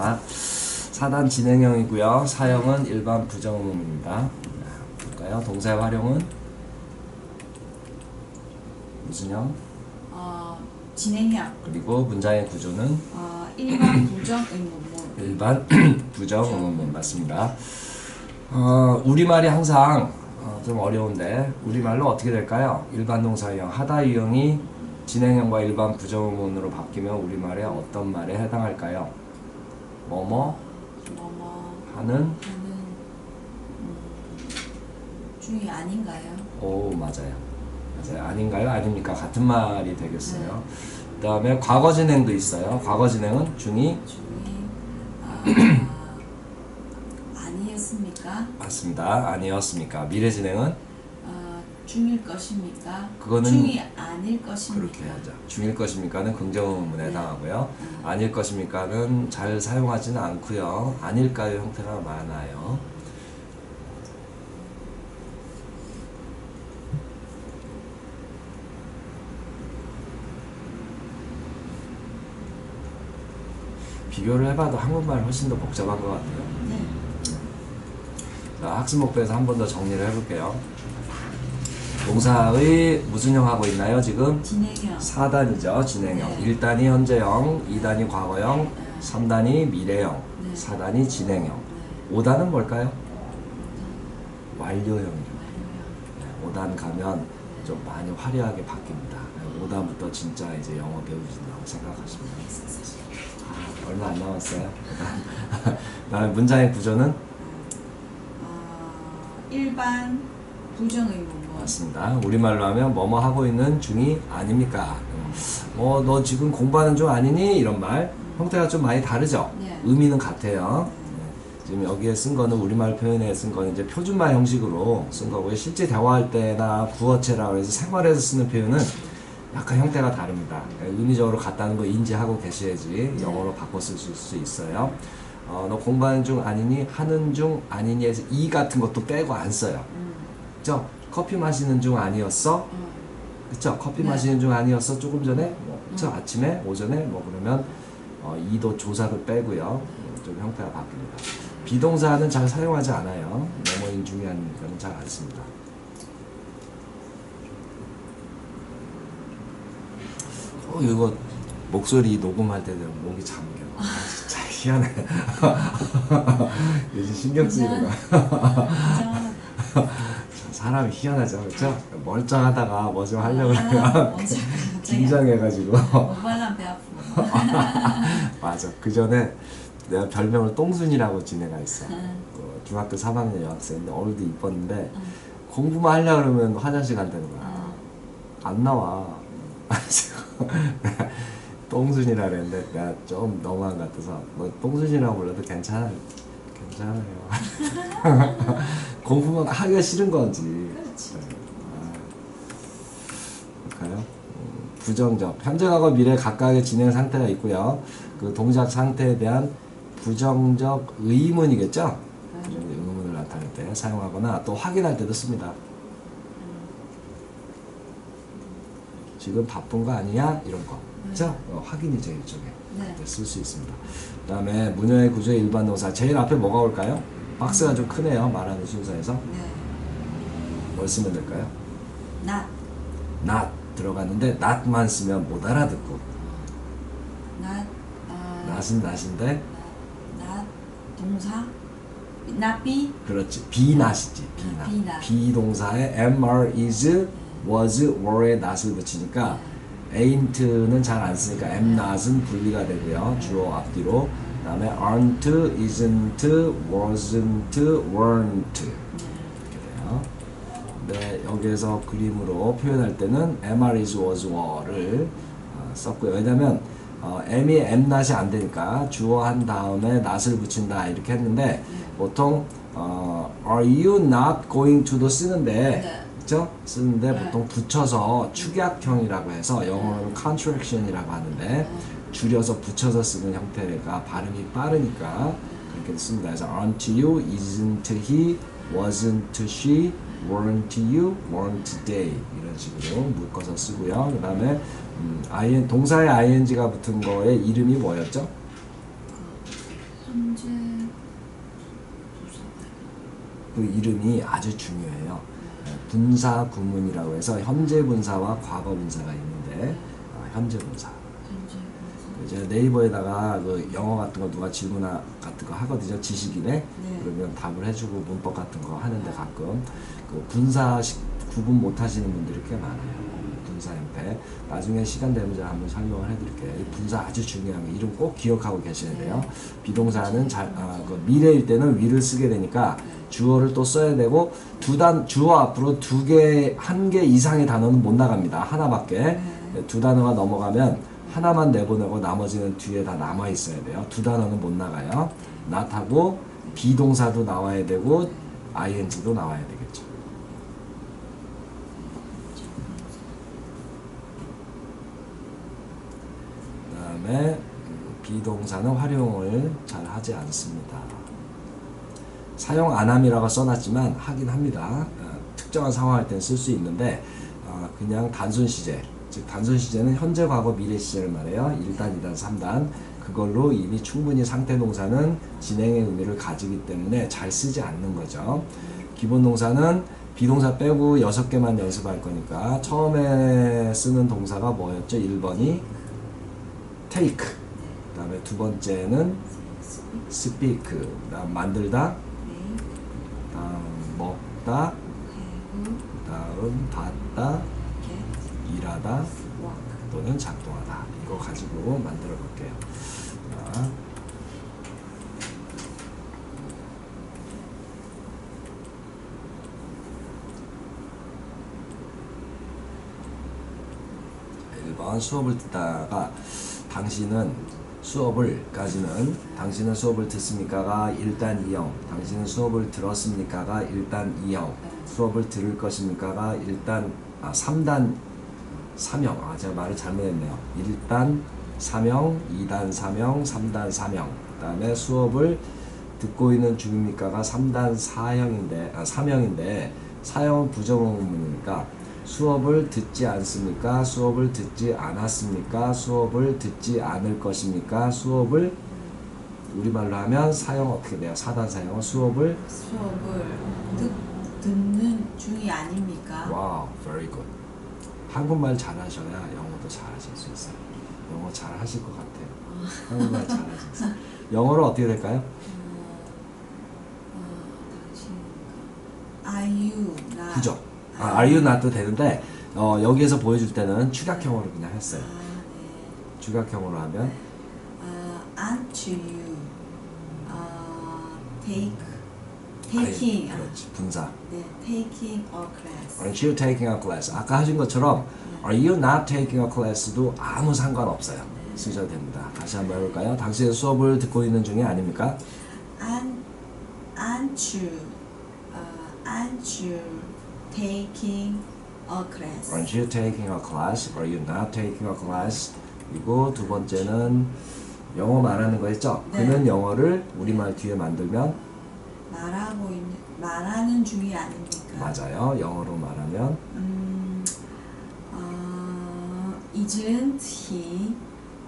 자, 4단 진행형이고요. 사형은 일반 부정음입니다. 볼까요? 동사의 활용은 무슨 형? 어, 진행형 그리고 문장의 구조는 어, 일반 부정 의문문 일반 부정 의문문 맞습니다. 어, 우리말이 항상 어, 좀 어려운데 우리말로 어떻게 될까요? 일반 동사형 하다 유형이 진행형과 일반 부정 의문으로 바뀌면 우리말에 어떤 말에 해당할까요? 뭐뭐 뭐뭐 하는 하는 음, 중이 아닌가요? 오 맞아요. 맞아요. 아닌가요? 아닙니까? 같은 말이 되겠어요. 그 다음에 과거 진행도 있어요. 과거 진행은 중이 중이 아, 아니었습니까? 맞습니다. 아니었습니까? 미래 진행은 어, 중일 것입니까? 그거는 중이 아닐 것입니까? 그렇게 하죠. 중일 것입니까는 긍정문에 네. 해당하고요. 음. 아닐 것입니까는 잘 사용하지는 않고요. 아닐까요 형태가 많아요. 비교를 해봐도 한국말 훨씬 더 복잡한 것 같아요. 네. 자, 학습 목표에서 한 번 더 정리를 해볼게요. 동사의 무슨 형 하고 있나요 지금? 진행형 4단이죠 진행형 네. 1단이 현재형 2단이 과거형 3단이 미래형 네. 4단이 진행형 네. 5단은 뭘까요? 완료형이죠 완료형. 5단 가면 좀 많이 화려하게 바뀝니다 5단부터 진짜 이제 영어 배우신다고 생각하시면 아, 얼마 안 남았어요 그다음에 문장의 구조는 어, 일반 부정 의문문 맞습니다. 우리말로 하면 뭐뭐 하고 있는 중이 아닙니까? 뭐너 지금 공부하는 중 아니니? 이런 말 형태가 좀 많이 다르죠. 네. 의미는 같아요. 네. 지금 여기에 쓴 거는 우리말 표현에 쓴 거는 이제 표준말 형식으로 쓴 거고요. 실제 대화할 때나 구어체라 그래서 생활에서 쓰는 표현은 약간 형태가 다릅니다. 의미적으로 같다는 거 인지하고 계셔야지 영어로 바꿔 쓸 수 있어요. 어, 너 공부하는 중 아니니? 하는 중 아니니? 해서 이 같은 것도 빼고 안 써요. 음, 그죠? 커피 마시는 중 아니었어? 음, 그쵸? 커피 네. 마시는 중 아니었어? 조금 전에? 뭐, 그쵸? 음. 아침에? 오전에? 뭐 그러면 어, 이도 조사도 빼고요. 음, 좀 형태가 바뀝니다. 비동사는 잘 사용하지 않아요. 뭐뭐인 중이 아니니까는 잘안 씁니다. 어, 이거 목소리 녹음할 때 되면 목이 잠겨. 아, 진짜 희한해. 요즘 신경 쓰이는 거야. 사람이 희한하죠, 그렇죠? 멀쩡하다가 뭐 좀 하려고 아, 그러면 뭔지 긴장해가지고 모발란 배 아프고 맞아. 그 전에 내가 별명을 똥순이라고 지내가 있어. 응. 그 중학교 3학년 여학생인데 얼굴도 이뻤는데 응. 공부만 하려 그러면 화장실 간다는 거야. 어, 안 나와. 똥순이라 그랬는데 내가 좀 너무한 것 같아서 뭐 똥순이라고 불러도 괜찮아. 괜찮아요. 공부만 하기가 싫은 건지. 그렇지. 아, 볼까요? 음, 부정적 현재하고 미래 각각의 진행 상태가 있고요. 그 동작 상태에 대한 부정적 의문이겠죠. 부정적 의문을 나타낼 때 사용하거나 또 확인할 때도 씁니다. 지금 바쁜 거 아니야? 이런 거. 그죠? 어, 확인이죠, 일종의. 네. 쓸수 있습니다. 그 다음에 문형의 구조의 일반 동사. 제일 앞에 뭐가 올까요? 박스가 좀 크네요. 말하는 순서에서. 네. 뭘 쓰면 될까요? not not 들어갔는데 not만 쓰면 못 알아듣고 not 아, not은 not인데 not, not 동사 not be 그렇지 be not이지 be 아, not be not. be 동사에 am, is, was, were에 not을 붙이니까 ain't는 잘 안 쓰니까 am not은 분리가 되고요 주어 앞뒤로 그 다음에 aren't, isn't, wasn't, weren't 이렇게 돼요 네, 여기에서 그림으로 표현할 때는 MR is was were를 어, 썼고요. 왜냐면 어, M이 M 낫이 안 되니까 주어 한 다음에 not을 붙인다 이렇게 했는데 보통 어, Are you not going to도 쓰는데 네. 그죠? 쓰는데 네. 보통 붙여서 축약형이라고 해서 영어로는 contraction이라고 하는데 줄여서 붙여서 쓰는 형태가 발음이 빠르니까 그렇게 씁니다. 그래서 aren't you, isn't he, wasn't she, weren't you, weren't they 이런 식으로 묶어서 쓰고요. 그 다음에 음, IN, 동사에 ing가 붙은 거의 이름이 뭐였죠? 현재 그 이름이 아주 중요해요. 네, 분사 구문이라고 해서 현재 분사와 과거 분사가 있는데 아, 현재 분사. 이제 네이버에다가 그 영어 같은 거 누가 질문 하- 같은 거 하거든요. 지식이네. 네. 그러면 답을 해주고 문법 같은 거 하는데 가끔 그 분사식 구분 못 하시는 분들이 꽤 많아요. 분사 형태. 나중에 시간 되면 제가 한번 설명을 해드릴게요. 이 분사 아주 중요한 거 이름 꼭 기억하고 계셔야 돼요. 비동사는 잘, 아, 그 미래일 때는 위를 쓰게 되니까 주어를 또 써야 되고 두 단 주어 앞으로 두 개, 한 개 이상의 단어는 못 나갑니다. 하나밖에. 네, 두 단어가 넘어가면 하나만 내보내고 나머지는 뒤에 다 남아 있어야 돼요. 두 단어는 못 나가요. not하고 비동사도 나와야 되고 ing도 나와야 되겠죠. 그 다음에 음, 비동사는 활용을 잘 하지 않습니다. 사용 안함이라고 써놨지만 하긴 합니다. 어, 특정한 상황할 땐 쓸 수 있는데 어, 그냥 단순 시제, 즉 단순 시제는 현재, 과거, 미래 시제를 말해요. 1단, 2단, 3단. 그걸로 이미 충분히 상태 동사는 진행의 의미를 가지기 때문에 잘 쓰지 않는 거죠. 기본 동사는 비동사 빼고 6개만 연습할 거니까 처음에 쓰는 동사가 뭐였죠? 1번이 take. 그 다음에 두 번째는 speak. 그다음 만들다. 네. 다음 먹다, 해구 다음 받다, get 일하다 또는 작동하다 이거 가지고 만들어 볼게요. 자, 수업을 듣다가 당신은 수업을까지는 당신은 수업을 듣습니까가 1단 2형 당신은 수업을 들었습니까가 1단 2형 수업을 들을 것입니까가 1단 아 3단 3형 아 제가 말을 잘못했네요 1단 3형 2단 3형 3단 3형 그 다음에 수업을 듣고 있는 중입니까가 3단 4형인데 아 3형인데 4형은 부정문이니까 수업을 듣지 않습니까? 수업을 듣지 않았습니까? 수업을 듣지 않을 것입니까? 수업을 우리말로 하면 사용 어떻게 돼요? 4단 사용은 수업을 수업을 듣, 듣는 중이 아닙니까? 와우, very good. 한국말 잘하셔야 영어도 잘하실 수 있어요. 영어 잘하실 것 같아요. 한국말 수 있어요. 영어로 어떻게 될까요? 어, you 나 그죠? 아, you not도 되는데 어, 여기에서 보여줄 때는 축약형으로 그냥 했어요. 아, 네. 축약형으로 하면 아, aren't you 아, take taking 아이, 아, 그렇지 분사. 네 taking a class Aren't you taking a class? 아까 하신 것처럼 Are you not taking a class도 아무 상관없어요. 쓰셔도 됩니다. 다시 한번 해볼까요? 당신의 수업을 듣고 있는 중이 아닙니까? aren't aren't you 아, aren't you taking a class Aren't you taking a class? Are you not taking a class? 그리고 두 번째는 영어 말하는 거 했죠? 네. 그는 영어를 우리말 뒤에 만들면 말하고 있는 말하는 중이 아닙니까? 맞아요. 영어로 말하면 음, 어, isn't he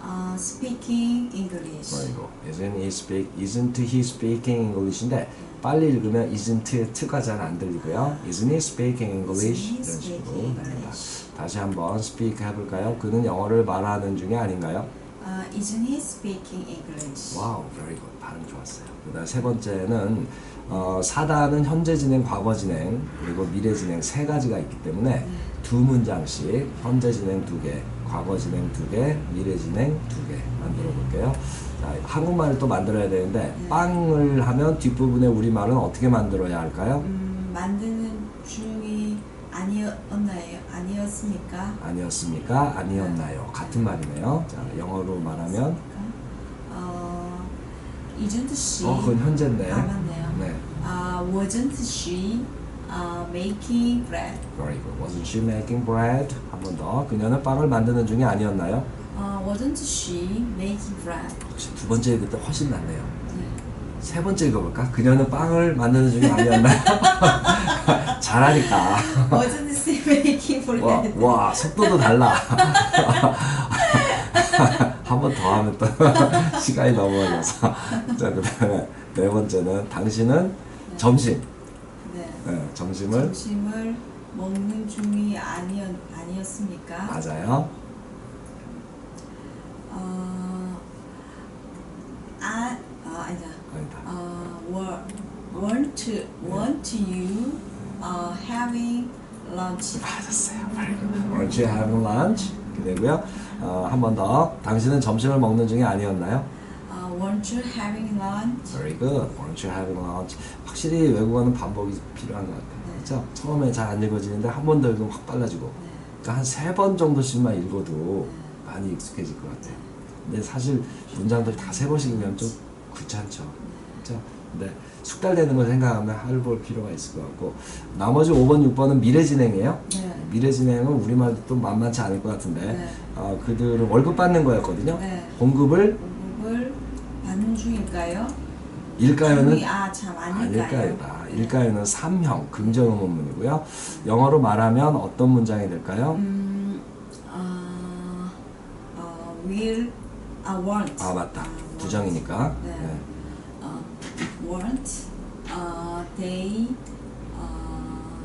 uh, speaking English? 뭐이고 Isn't he speak? Isn't he speaking English인데 빨리 읽으면 isn't t가 잘 안 들리고요. Isn't he speaking English? 이런 식으로 됩니다. 다시 한번 speak 해볼까요? 그는 영어를 말하는 중이 아닌가요? Uh, isn't he speaking English? 와우, very good. 발음 좋았어요. 그다음 세 번째는 어, 사단은 현재 진행, 과거 진행, 그리고 미래 진행 세 가지가 있기 때문에 두 문장씩 현재 진행 두 개, 과거 진행 두 개, 미래 진행 두 개 만들어 볼게요. 자, 한국말을 또 만들어야 되는데 빵을 하면 뒷부분에 우리말은 어떻게 만들어야 할까요? 음, 만드는 중이 아니었나요? 아니었습니까? 아니었습니까? 아니었나요? 같은 말이네요. 자, 영어로 말하면 어, isn't she? 어, 그건 현재인데. 아 맞네요. 네. Uh, wasn't she uh, making bread? Very good. Wasn't she making bread? 한 번 더. 그녀는 빵을 만드는 중이 아니었나요? Uh, wasn't she making bread? 혹시 두 번째 읽을 때 훨씬 낫네요. 네. 세 번째 읽어볼까? 그녀는 빵을 만드는 중이 아니었나요? 잘하니까. wasn't she making 와, bread? 와, 속도도 달라. 한 번 더 하면 또 시간이 넘어져서 자 그 다음에 네 번째는 당신은 점심 네. 네, 점심을 점심을 먹는 중이 아니었, 아니었습니까? 맞아요. 어, 아, 아, 아니다. 아니다. 어, were, weren't, you uh, having lunch? 맞았어요. Weren't you having lunch? 되고요. 어, 한번 더. 당신은 점심을 먹는 중이 아니었나요? Uh, weren't you having lunch? Very good. Weren't you having lunch? 확실히 외국어는 반복이 필요한 것 같아요. 네. 그렇죠? 처음에 잘 안 읽어지는데 한 번 더 읽으면 확 빨라지고. 네. 그러니까 한 세 번 정도씩만 읽어도 많이 익숙해질 것 같아요. 근데 사실 문장들 다 세 번씩 읽으면 좀 귀찮죠. 그렇죠? 근데 숙달되는 걸 생각하면 해볼 필요가 있을 것 같고 나머지 5번, 6번은 미래 진행이에요. 네. 미래 진행은 우리말도 또 만만치 않을 것 같은데 네. 어, 그들은 월급 받는 거였거든요. 네. 공급을 공급을 받는 중일까요? 일가요는 중이- 아, 참 아닐까요? 아닐까요다. 일가요는 3형 긍정 의문문이고요. 영어로 말하면 어떤 문장이 될까요? 음, 어, 어, will, 아, want. 아 맞다. 부정이니까. 네. 네. 어, want, 어, they, 어,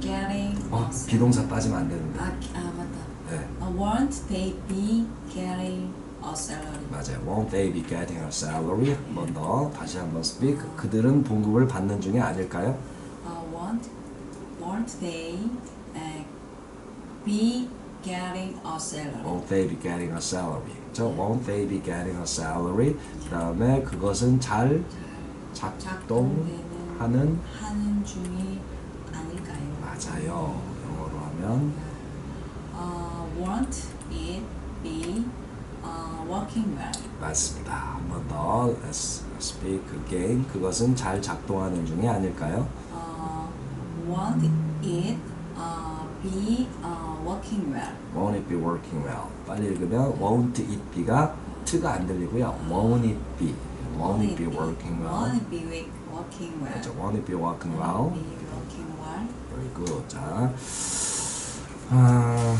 getting. 어, 비동사 빠지면 안 되는데. 아, 기- 아 맞다. 네. 어, want they be getting a salary. 맞아요. Won't they be getting a salary? 한번 더. 다시 한번 speak. 그들은 봉급을 받는 중이 아닐까요? 어, want, want they uh, be getting a salary. Won't they be getting a salary? 저 Won't they be getting a salary? 그 다음에 그것은 잘 작동하는 하는 중이 아닐까요? 맞아요. 영어로 하면 어, want it be 어, working well. 맞습니다. 한 번 더. Let's speak again. 그것은 잘 작동하는 중이 아닐까요? 어, want it 어, be 어, working well. Won't it be working well? 빨리 읽으면 won't it be가 t가 안 들리고요. Won't it be? Won't it be working well? Won't it be working well? 그렇죠. Won't it be working well? be working well? Very good. 자, 아,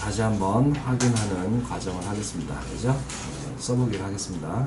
다시 한번 확인하는 과정을 하겠습니다. 그죠? 네, 써보기를 하겠습니다.